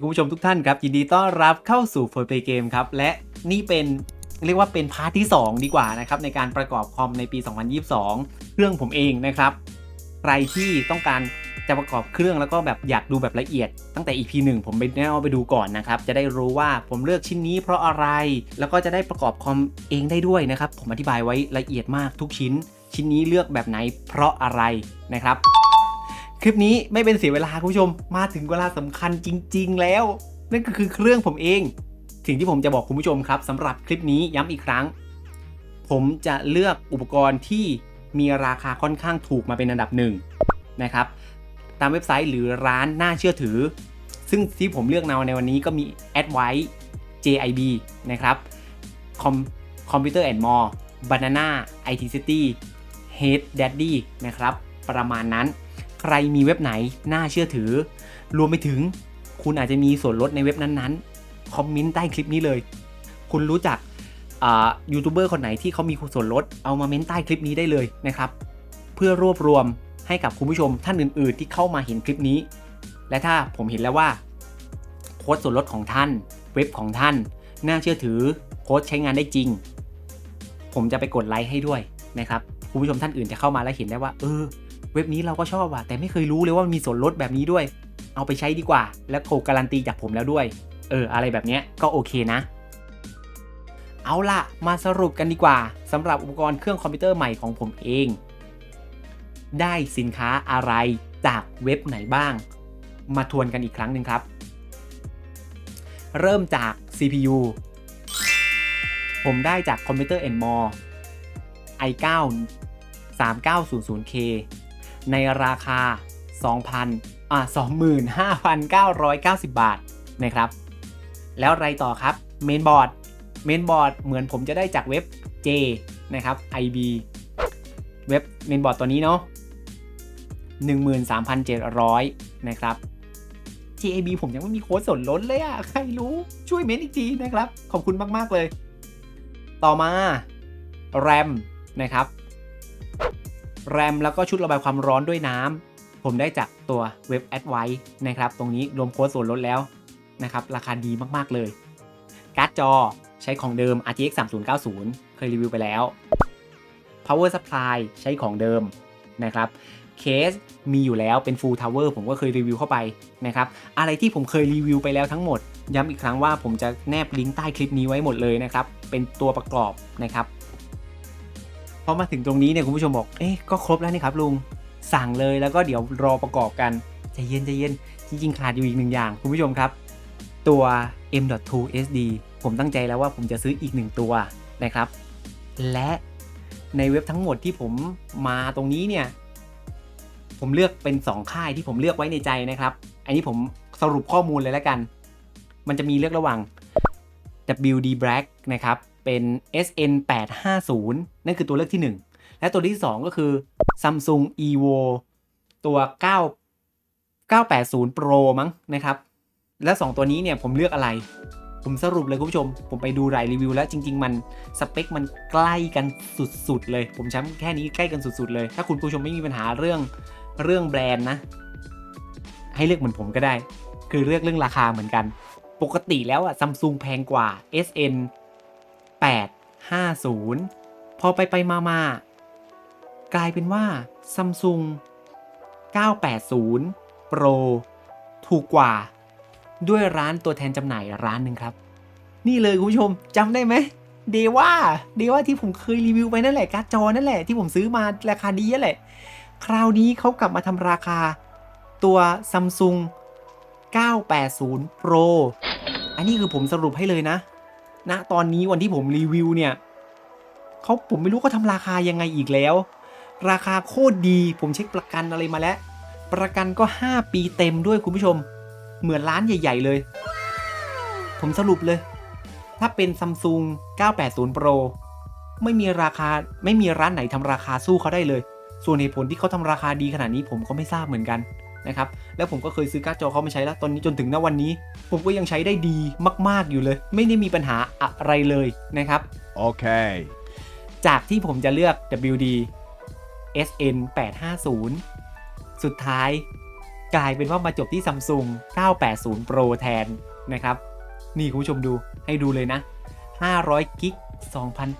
คุณผู้ชมทุกท่านครับ ยินดีต้อนรับเข้าสู่ f o r Play Game ครับ และนี่เป็นเรียกว่าเป็นพาร์ทที่ 2 ดีกว่านะครับ ในการประกอบคอมในปี 2022 เครื่องผมเองนะครับ ใครที่ต้องการจะประกอบเครื่องแล้วก็แบบอยากดูแบบละเอียด ตั้งแต่ EP 1 ผมไปแนะนำไปดูก่อนนะครับ จะได้รู้ว่าผมเลือกชิ้นนี้เพราะอะไร แล้วก็จะได้ประกอบคอมเองได้ด้วยนะครับ ผมอธิบายไว้ละเอียดมากทุกชิ้น ชิ้นนี้เลือกแบบไหนเพราะอะไรนะครับ คลิปนี้ไม่เป็นเสียเวลาคุณผู้ชมมาถึงเวลาสำคัญจริง ๆ แล้ว นั่นก็คือเครื่องผมเอง สิ่งที่ผมจะบอกคุณผู้ชมครับสำหรับคลิปนี้ย้ำอีกครั้ง ผมจะเลือกอุปกรณ์ที่มีราคาค่อนข้างถูกมาเป็นอันดับหนึ่งนะครับตามเว็บไซต์หรือร้านน่าเชื่อถือ ซึ่งที่ผมเลือกมาในวันนี้ก็มี a d v i c e JIB นะครับ Com- Computer and More Banana IT City Head Daddy นะครับ ประมาณนั้น รมีเว็บไหนน่าเชื่อถือ รวมไปถึง คุณอาจจะมีส่วนลดในเว็บนั้นๆ คอมเมนต์ใต้คลิปนี้เลย คุณรู้จักยูทูบเบอร์คนไหนที่เขามีส่วนลดเอามาเม้นใต้คลิปนี้ได้เลยนะครับ เพื่อรวบรวมให้กับคุณผู้ชมท่านอื่น ๆ ที่เข้ามาเห็นคลิปนี้ และถ้าผมเห็นแล้วว่าโค้ดส่วนลดของท่าน เว็บของท่าน น่าเชื่อถือโค้ดใช้งานได้จริง ผมจะไปกดไลค์ให้ด้วยนะครับคุณผู้ชมท่านอื่นจะเข้ามาแล้วเห็นได้ว่าเออ ว็บนี้เราก็ชอบว่ะแต่ไม่เคยรู้เลยว่ามันมีส่วนลดแบบนี้ด้วย เอาไปใช้ดีกว่า และโคการันตีจากผมแล้วด้วย เออ อะไรแบบเนี้ยก็โอเคนะ เอาล่ะ มาสรุปกันดีกว่าสำหรับอุปกรณ์เครื่องคอมพิวเตอร์ใหม่ของผมเอง ได้สินค้าอะไรจากเว็บไหนบ้าง มาทวนกันอีกครั้งหนึ่งครับ เริ่มจาก CPU ผมได้จากคอมพิวเตอร์ and more i9 3900K ในราคา 2,000อ่า25,990 บาทนะครับ แล้วอะไรต่อครับเมนบอร์ดเมนบอร์ดเหมือนผมจะได้จากเว็บ J นะครับ IB เว็บเมนบอร์ดตัวนี้เนาะ13,700 นะครับ JAB ผมยังไม่มีโค้ดส่วนลดเลยอะใครรู้ช่วยเมนอีกทีนะครับ ขอบคุณมาก ๆ เลย ต่อมา RAM นะครับ แรมแล้วก็ชุดระบายความร้อนด้วยน้ำ ผมได้จากตัวเว็บ a d v i c e นะครับ ตรงนี้รวมโค้ดส่วนลดแล้วนะครับ ราคาดีมาก ๆ เลย การ์ดจอใช้ของเดิม RTX 3090 เคยรีวิวไปแล้ว Power Supply ใช้ของเดิมนะครับเคสมีอยู่แล้วเป็น Full Tower ผมก็เคยรีวิวเข้าไปนะครับ อะไรที่ผมเคยรีวิวไปแล้วทั้งหมด ย้ำอีกครั้งว่าผมจะแนบลิงก์ใต้คลิปนี้ไว้หมดเลยนะครับ เป็นตัวประกอบนะครับ อมาถึงตรงนี้เนี่ยคุณผู้ชมบอก เอ๊ะก็ครบแล้วนี่ครับลุง สั่งเลยแล้วก็เดี๋ยวรอประกอบกันใจเย็นใจเย็นจริงๆขาดอยู่อีกหนึ่งอย่าง คุณผู้ชมครับ ตัว M.2 SD ผมตั้งใจแล้วว่าผมจะซื้ออีกหนึ่งตัวนะครับ และในเว็บทั้งหมดที่ผมมาตรงนี้เนี่ย ผมเลือกเป็น 2 ค่ายที่ผมเลือกไว้ในใจนะครับ อันนี้ผมสรุปข้อมูลเลยแล้วกัน มันจะมีเลือกระหว่าง WD Black นะครับ เป็น SN 850นั่นคือตัวเลือกที่ 1 และตัวที่ 2 ก็คือ Samsung Evo ตัว 9 980 Pro มั้งนะครับ และ 2 ตัวนี้เนี่ยผมเลือกอะไร ผมสรุปเลยคุณผู้ชม ผมไปดูรายรีวิวแล้วจริง ๆ มันสเปคมันใกล้กันสุดๆ เลย ผมช้ำแค่นี้ใกล้กันสุดๆ เลย ถ้าคุณผู้ชมไม่มีปัญหาเรื่องเรื่องแบรนด์นะ ให้เลือกเหมือนผมก็ได้ คือเลือกเรื่องราคาเหมือนกัน ปกติแล้วอะซัมซุงแพงกว่า SN 850 พอไปไปมามากลายเป็นว่า Samsung 980 Pro ถูกกว่า ด้วยร้านตัวแทนจำหน่ายร้านหนึ่งครับ นี่เลยคุณผู้ชมจำได้ไหมเดว่าเดว่าที่ผมเคยรีวิวไปนั่นแหละการ์ดจอนั่นแหละที่ผมซื้อมาราคาดีนั่นแหละ คราวนี้เขากลับมาทำราคาตัว Samsung 980 Pro อันนี้คือผมสรุปให้เลยนะ ณตอนนี้วันที่ผมรีวิวเนี่ยเขาผมไม่รู้เขาทำราคายังไงอีกแล้ว ราคาโคตรดีผมเช็คประกันอะไรมาแล้ว ประกันก็ 5 ปีเต็มด้วยคุณผู้ชม เหมือนร้านใหญ่ ๆ เลย ผมสรุปเลย ถ้าเป็น Samsung 980 Pro ไม่มีราคาไม่มีร้านไหนทำราคาสู้เขาได้เลย ส่วนเหตุผลที่เขาทำราคาดีขนาดนี้ผมก็ไม่ทราบเหมือนกัน นะครับแล้วผมก็เคยซื้อการ์ดจอเขามาใช้แล้วตอนนี้จนถึงณวันนี้ ผมก็ยังใช้ได้ดีมาก ๆอยู่เลย ไม่ได้มีปัญหาอะไรเลยนะครับ Okay. จากที่ผมจะเลือก WD SN 850สุดท้ายกลายเป็นว่ามาจบที่ Samsung 980 Pro แทนนะครับ นี่คุณผู้ชมดูให้ดูเลยนะ 500กิก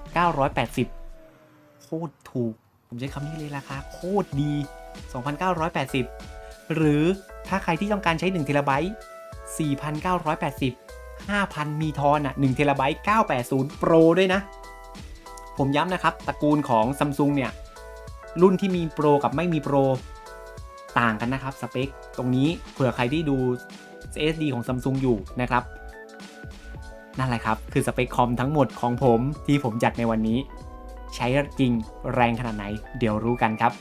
2,980 โคตรถูก ผมใช้คำนี้เลยราคาโคตรดี 2,980 หรือถ้าใครที่ต้องการใช้1เทราไบต์4,980 5,000 มีทอนอะ1เทราไบต์980 Pro ด้วยนะ ผมย้ำนะครับ ตระกูลของ Samsung เนี่ย รุ่นที่มี Pro กับไม่มี Pro ต่างกันนะครับ สเปค ตรงนี้เผื่อใครที่ดู SSD ของ Samsung อยู่นะครับ นั่นแหละครับ คือสเปคคอมทั้งหมดของผมที่ผมจัดในวันนี้ ใช้จริงแรงขนาดไหน เดี๋ยวรู้กันครับ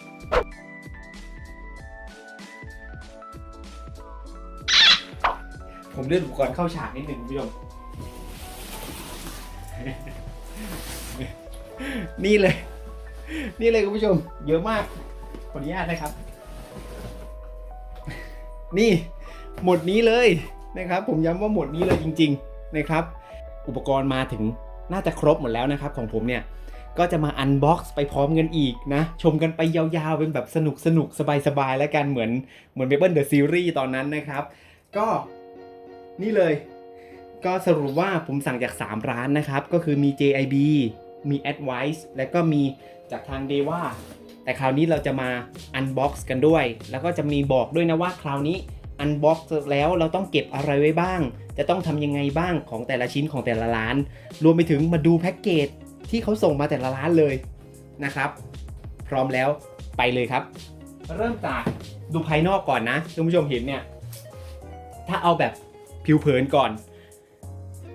ผมเลื่อนอุปกรณ์เข้าฉากนิดหนึ่งคุณผู้ชม นี่เลย นี่เลยคุณผู้ชม เยอะมาก ขออนุญาตนะครับ นี่หมดนี้เลยนะครับ ผมย้ำว่าหมดนี้เลยจริง ๆนะครับ อุปกรณ์มาถึงน่าจะครบหมดแล้วนะครับ ของผมเนี่ยก็จะมาอันบ็อกซ์ไปพร้อมกันอีกนะ ชมกันไปยาวๆ เป็นแบบสนุกสนุกสบายๆ แล้วกันเหมือนเหมือนเบเบิลเดอะซีรีส์ตอนนั้นนะครับ ก็ นี่เลย ก็สรุปว่าผมสั่งจาก 3 ร้านนะครับ ก็คือมี JIB มี Advice และก็มีจากทาง d e v a แต่คราวนี้เราจะมา Unbox กันด้วย แล้วก็จะมีบอกด้วยนะว่าคราวนี้ Unbox แล้วเราต้องเก็บอะไรไว้บ้าง จะต้องทำยังไงบ้างของแต่ละชิ้นของแต่ละร้าน รวมไปถึงมาดูแพ็กเกจที่เขาส่งมาแต่ละร้านเลยนะครับ พร้อมแล้วไปเลยครับ เริ่มจากดูภายนอกก่อนนะท่านผู้ชมเห็นเนี่ย ถ้าเอาแบบ ผิวเผินก่อน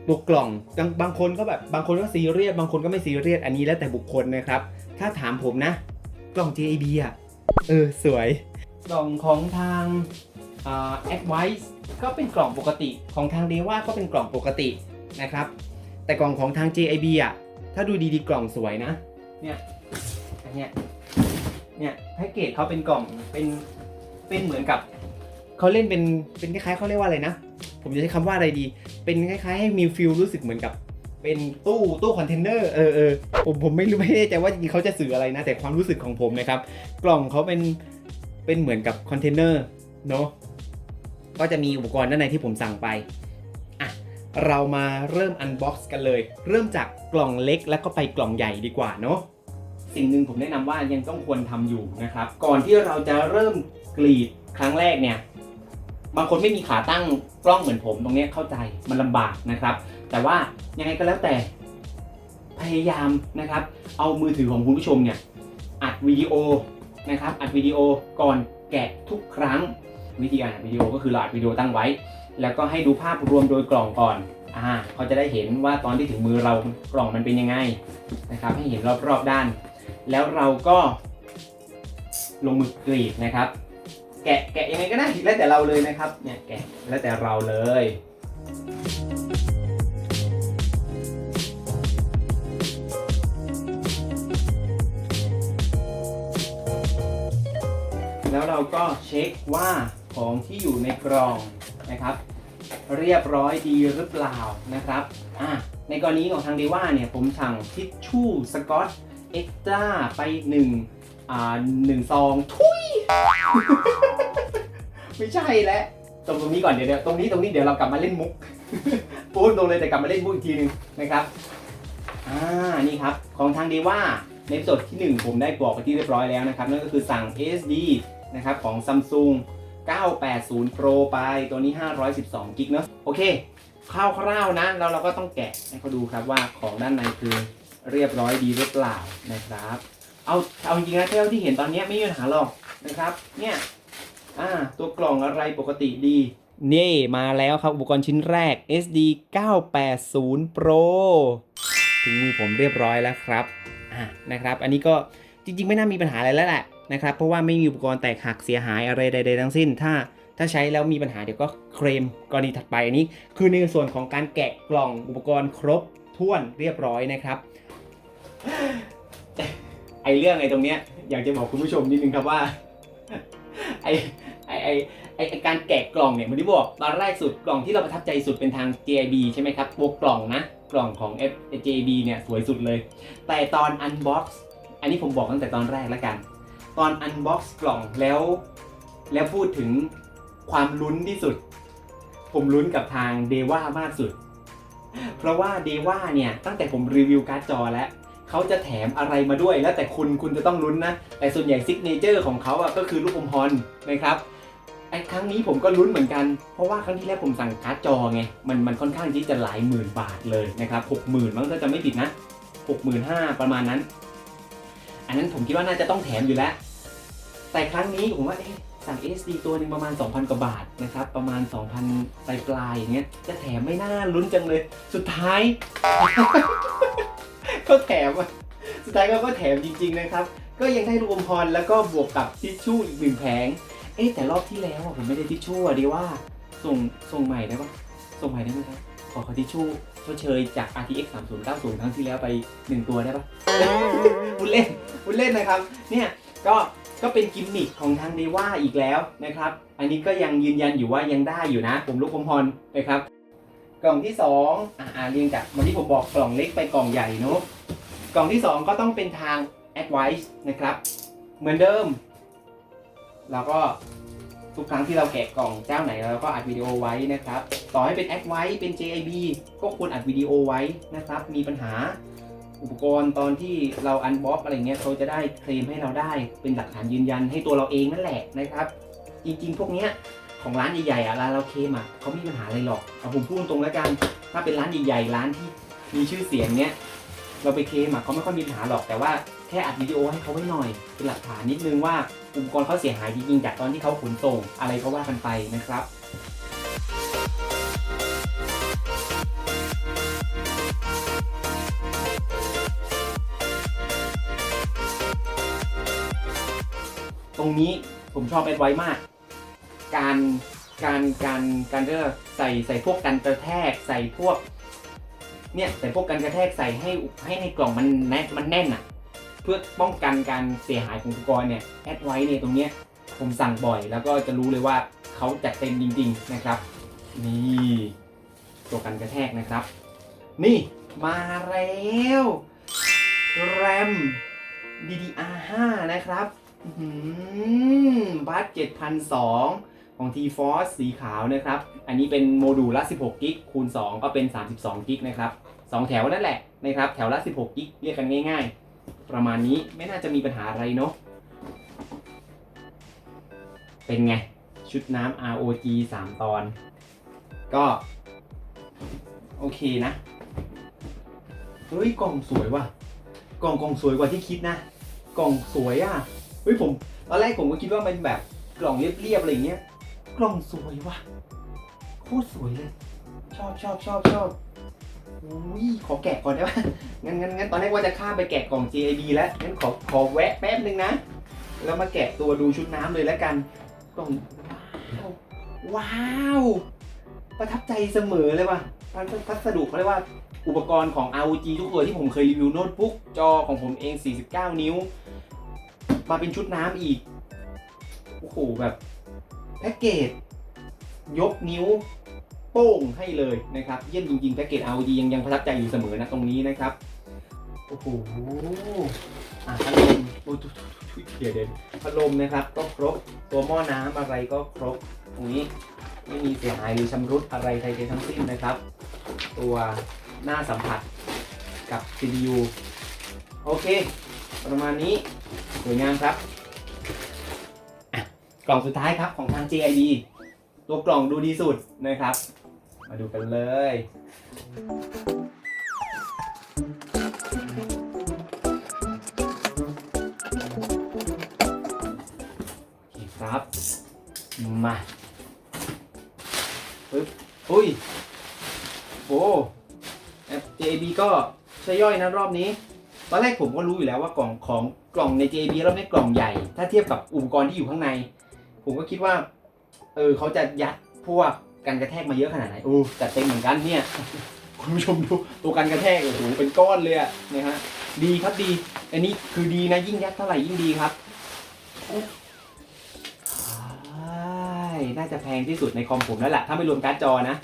ตัวกล่องบางบางคนก็แบบบางคนก็ซีเรียสบางคนก็ไม่ซีเรียสอันนี้แล้วแต่บุคคลนะครับ ถ้าถามผมนะ กล่อง JAB อะเออสวย กล่องของทางอ่า Advice ก็เป็นกล่องปกติของทาง d e v a ก็เป็นกล่องปกตินะครับ แต่กล่องของทาง JIB อะถ้าดูดีๆกล่องสวยนะ เนี่ยอันเนี้ยเนี่ยแพ็กเกจเขาเป็นกล่องเป็นเป็นเหมือนกับเขาเล่นเป็นเป็นคล้ายๆเขาเรียกว่าอะไรนะ ผมจะใช้คำว่าอะไรดี เป็นคล้ายๆให้มีฟิลรู้สึกเหมือนกับ เป็นตู้ตู้คอนเทนเนอร์เออเออผมผมไม่รู้ไม่แน่ใจว่าจริงๆเขาจะสื่ออะไรนะ แต่ความรู้สึกของผมนะครับ กล่องเขาเป็นเป็นเหมือนกับคอนเทนเนอร์เนาะก็จะมีอุปกรณ์ด้านในที่ผมสั่งไปอะเรามาเริ่มอันบ็อกซ์กันเลย เริ่มจากกล่องเล็กแล้วก็ไปกล่องใหญ่ดีกว่าเนาะสิ่งหนึ่งผมแนะนำว่ายังต้องควรทำอยู่นะครับ ก่อนที่เราจะเริ่มกรีดครั้งแรกเนี่ย บางคนไม่มีขาตั้งกล้องเหมือนผมตรงนี้เข้าใจมันลำบากนะครับ แต่ว่ายังไงก็แล้วแต่พยายามนะครับ เอามือถือของคุณผู้ชมเนี่ยอัดวิดีโอนะครับอัดวิดีโอก่อนแกะทุกครั้งวิธีการอัดวิดีโอก็คือเราอัดวิดีโอตั้งไว้ แล้วก็ให้ดูภาพรวมโดยกล่องก่อนอ่าเขาจะได้เห็นว่าตอนที่ถึงมือเรากล่องมันเป็นยังไงนะครับ ให้เห็นรอบๆด้าน แล้วเราก็ลงมือกรีดนะครับ แกะแกะยังไงก็ได้แล้วแต่เราเลยนะครับเนี่ยแกะแล้วแต่เราเลยแล้วเราก็เช็คว่าของที่อยู่ในกล่องนะครับ เรียบร้อยดีหรือเปล่านะครับอะในกรณีของทางดีว่าเนี่ยผมสั่งทิชชู่สกอตเอ็กซ์ตร้าไปหนึ่งอ่าหนึ่งซองทุย ไม่ใช่แล้วตรงตรงนี้ก่อนเดี๋ยวตรงนี้ตรงนี้เดี๋ยวเรากลับมาเล่นมุกพูดตรงเลยแต่กลับมาเล่นมุกอีกทีหนึงนะครับอ่านี่ครับของทางดีว่าในสดที่ 1 ผมได้บอกไปที่เรียบร้อยแล้วนะครับนั่นก็คือสั่ง SD นะครับของ Samsung 980 Pro ไปตัวนี้ 512กิกเนอะโอเคคร่าวๆนะแล้วเราก็ต้องแกะให้เขาดูครับว่าของด้านในคือเรียบร้อยดีหรือเปล่านะครับ เอาเอาจริงๆนะเท่าที่เห็นตอนนี้ไม่มีปัญหาหรอก นะครับ เนี่ยอ่าตัวกล่องอะไรปกติดี นี่มาแล้วครับ อุปกรณ์ชิ้นแรก SD 980 Pro ถึงมือผมเรียบร้อยแล้วครับอ่านะครับ อันนี้ก็จริง ๆ ไม่น่ามีปัญหาอะไรแล้วแหละนะครับ เพราะว่าไม่มีอุปกรณ์แตกหักเสียหายอะไรใด ๆ ทั้งสิ้น ถ้าถ้าใช้แล้วมีปัญหาเดี๋ยวก็เคลมกรณีถัดไปอันนี้ คือในส่วนของการแกะกล่องอุปกรณ์ครบถ้วนเรียบร้อยนะครับ ไอเรื่องไอตรงเนี้ยอยากจะบอกคุณผู้ชมนิดนึงครับว่า ไอไอไอไอไอการแกะกล่องเนี่ยมันที่บอกตอนแรกสุดกล่องที่เราประทับใจสุดเป็นทาง JB ใช่ไหมครับตัวกล่องนะกล่องของ FJB เนี่ยสวยสุดเลย แต่ตอน unbox อันนี้ผมบอกตั้งแต่ตอนแรกแล้วกัน ตอน unbox กล่องแล้ว แล้วพูดถึงความลุ้นที่สุด ผมลุ้นกับทางเดว่ามากสุด เพราะว่าเดว่าเนี่ยตั้งแต่ผมรีวิวการ์ดจอแล้ว เขาจะแถมอะไรมาด้วย แล้วแต่คุณคุณจะต้องลุ้นนะ แต่ส่วนใหญ่ซิกเนเจอร์ของเขาอะก็คือลูกอมพรนะครับไอ้ครั้งนี้ผมก็ลุ้นเหมือนกัน เพราะว่าครั้งที่แรกผมสั่งการ์ดจอไง มันมันค่อนข้างที่จะหลายหมื่นบาทเลยนะครับหกหมื่นมั้งถ้าจะไม่ผิดนะหกหมื่นห้าประมาณนั้น อันนั้นผมคิดว่าน่าจะต้องแถมอยู่แล้ว แต่ครั้งนี้ผมว่าเอ๊ะสั่ง SD ตัวหนึ่งประมาณ 2,000 กว่าบาทนะครับ ประมาณ 2,000ปลายปลายๆอย่างเงี้ย จะแถมไม่น่าลุ้นจังเลย สุดท้าย ดท้ายก็ก็แถมจริง ๆ นะครับ ก็ยังได้ลูกอมพรแล้วก็บวกกับทิชชู่อีกหนึ่งแผง เอ๊ะแต่รอบที่แล้วอะผมไม่ได้ทิชชู่อะดีว่าส่งส่งใหม่ได้ปะส่งใหม่ได้ไหมครับ ขอขอทิชชู่ชดเชยจาก RTX 3090ครั้งที่แล้วไป 1 ตัวได้ปะพูดเล่นพูดเล่นนะครับ เนี่ยก็ก็เป็นกิมมิคของทางเดว่าอีกแล้วนะครับ อันนี้ก็ยังยืนยันอยู่ว่ายังได้อยู่นะ ผมลูกอมพรนะครับ กล่องที่ 2 อ่าอ่าเรียงจากวันที่ผมบอกกล่องเล็กไปกล่องใหญ่เนอะ กล่องที่ 2 ก็ต้องเป็นทาง Advice นะครับ เหมือนเดิมแล้วก็ทุกครั้งที่เราแกะกล่องเจ้าไหนเราก็อัดวิดีโอไว้นะครับ ต่อให้เป็น Advice เป็น JIB ก็ควรอัดวิดีโอไว้นะครับ มีปัญหาอุปกรณ์ตอนที่เราอันบ็อกอะไรเงี้ยเขาจะได้เคลมให้เราได้เป็นหลักฐานยืนยันให้ตัวเราเองนั่นแหละนะครับ จริงๆ พวกเนี้ยของร้านใหญ่ๆอะร้านเราเคลมอะเขาไม่มีปัญหาอะไรหรอกเอาผมพูดตรงๆแล้วกัน ถ้าเป็นร้านใหญ่ๆร้านที่มีชื่อเสียงเนี้ย เราไปเคลมอะเขาไม่ค่อยมีปัญหาหรอกแต่ว่าแค่อัดวิดีโอให้เขาไว้หน่อย เป็นหลักฐานนิดนึงว่าอุปกรณ์เขาเสียหายจริงๆจากตอนที่เขาขนส่งอะไรก็ว่ากันไปนะครับตรงนี้ผมชอบแอดไว้มาก การการการการเรียกว่าใส่ใส่พวกกันกระแทก ใส่พวก เนี่ยใส่พวกกันกระแทกใส่ให้ให้ในกล่องมันแน่นมันแน่นอะ เพื่อป้องกันการเสียหายของอุปกรณ์เนี่ยแอดไว้เนี่ยตรงเนี้ยผมสั่งบ่อย แล้วก็จะรู้เลยว่าเขาจัดเต็มจริง ๆนะครับ นี่ตัวกันกระแทกนะครับ นี่มาแล้วแรม DDR5 นะครับอื้อหือบัส7,002 ของ T-Force สีขาวนะครับ อันนี้เป็นโมดูลละ 16 กิกคูณ 2 ก็เป็น 32 กิกนะครับ 2 แถวนั่นแหละนะครับ แถวละ 16 กิกเรียกกันง่ายๆ ประมาณนี้ไม่น่าจะมีปัญหาอะไรเนาะ เป็นไง ชุดน้ำ ROG 3 ตอน ก็ โอเคนะ เฮ้ย กล่องสวยว่ะ กล่องกล่องสวยกว่าที่คิดนะ กล่องสวยอะ เฮ้ยผม ตอนแรกผมก็คิดว่ามันแบบกล่องเรียบๆอะไรอย่างเงี้ย กล่องสวยว่ะโคตรสวยเลย ชอบชอบชอบชอบอุ้ยขอแกะก่อนได้ปะงั้นงั้นงั้นตอนแรกว่าจะข้ามไปแกะกล่อง JIB แล้วงั้นขอขอแวะแป๊บนึงนะ แล้วมาแกะตัวดูชุดน้ำเลยแล้วกันกล่องว้าวว้าวประทับใจเสมอเลยว่ะพัสพัสดุเขาเรียกว่าอุปกรณ์ของ ROG ทุกตัวที่ผมเคยรีวิวโน้ตบุ๊กจอของผมเอง 49 นิ้ว มาเป็นชุดน้ำอีก โอ้โหแบบ แพ็กเกจยกนิ้วโป้งให้เลยนะครับ เยี่ยมจริงๆแพ็กเกจ ROG ยังยังประทับใจอยู่เสมอนะตรงนี้นะครับ โอ้โหอะพัดลมโอ้ยเดี๋ยวเดี๋ยวพัดลมนะครับ ก็ครบตัวหม้อน้ำอะไรก็ครบตรงนี้ไม่มีเสียหายหรือชำรุดอะไรใดๆทั้งสิ้นนะครับ ตัวหน้าสัมผัสกับ CPU โอเค ประมาณนี้สวยงามครับ กล่องสุดท้ายครับของทาง JIB ตัวกล่องดูดีสุดนะครับ มาดูกันเลย โอเคครับ มาปึ๊บอุ้ย โอ้แอป JB ก็ใช้ย่อยนะรอบนี้ตอนแรกผมก็รู้อยู่แล้วว่ากล่องของกล่องใน JB รอบนี้กล่องใหญ่ ถ้าเทียบกับอุปกรณ์ที่อยู่ข้างใน ผมก็คิดว่า เออเขาจะยัดพวกกันกระแทกมาเยอะขนาดไหนโอ้จัดเต็มเหมือนกันเนี่ย คุณผู้ชมดูตัวกันกระแทกโอ้โหเป็นก้อนเลยอะนะฮะดีครับดี อันนี้คือดีนะยิ่งยัดเท่าไหร่ยิ่งดีครับใช่น่าจะแพงที่สุดในคอมผมแล้วแหละถ้าไม่รวมการ์ดจอนะ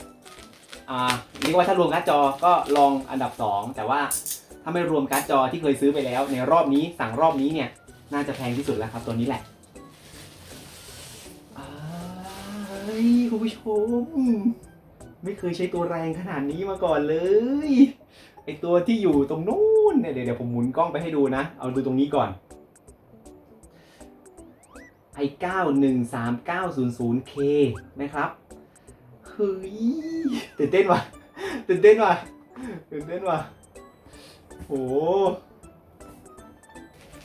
อ่าเรียกว่าถ้ารวมการ์ดจอก็ลองอันดับ 2 แต่ว่าถ้าไม่รวมการ์ดจอที่เคยซื้อไปแล้ว ในรอบนี้สั่งรอบนี้เนี่ยน่าจะแพงที่สุดแล้วครับตัวนี้แหละอ่าเฮ้ย ย คุณผู้ชม ไม่เคยใช้ตัวแรงขนาดนี้มาก่อนเลย ไอตัวที่อยู่ตรงนู้นเนี่ยเดี๋ยวเดี๋ยวผมหมุนกล้องไปให้ดูนะ เอาดูตรงนี้ก่อน i 9 1 3 9 0 0 k นะครับเฮ้ยตื่นเต้นว่ะตื่นเต้นว่ะตื่นเต้นว่ะโอ้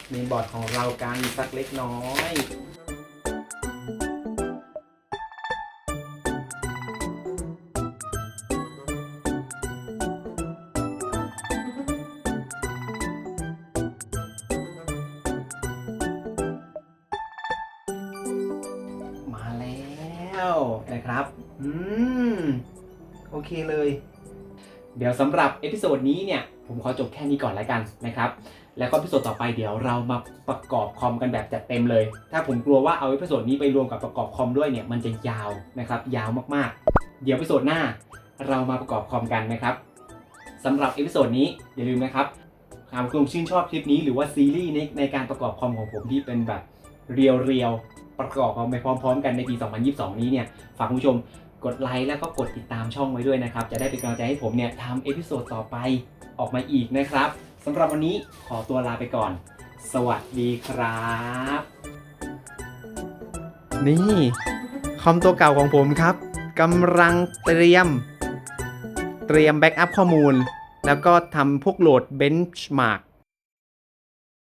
เมนบอร์ดของเรากันสักเล็กน้อย แล้วนะครับ อืม โอเคเลย เดี๋ยวสำหรับเอพิโซดนี้เนี่ย ผมขอจบแค่นี้ก่อนแล้วกันนะครับ แล้วก็เอพิโซดต่อไปเดี๋ยวเรามาประกอบคอมกันแบบจัดเต็มเลย ถ้าผมกลัวว่าเอาเอพิโซดนี้ไปรวมกับประกอบคอมด้วยเนี่ยมันจะยาวนะครับ ยาวมากๆ เดี๋ยวเอพิโซดหน้าเรามาประกอบคอมกันนะครับสำหรับเอพิโซดนี้อย่าลืมนะครับหากคุณชื่นชอบคลิปนี้หรือว่าซีรีส์ในในการประกอบคอมของผมที่เป็นแบบเรียวเรียวๆ ประกอบคอมไปพร้อมๆ กันในปี 2022 นี้เนี่ยฝากคุณผู้ชมกดไลค์แล้วก็กดติดตามช่องไว้ด้วยนะครับ จะได้เป็นกำลังใจให้ผมเนี่ยทำเอพิโซดต่อไปออกมาอีกนะครับสำหรับวันนี้ขอตัวลาไปก่อน สวัสดีครับ นี่คอมตัวเก่าของผมครับกำลังเตรียม เตรียมแบ็กอัพข้อมูล แล้วก็ทำพวกโหลดเบนช์มาร์ก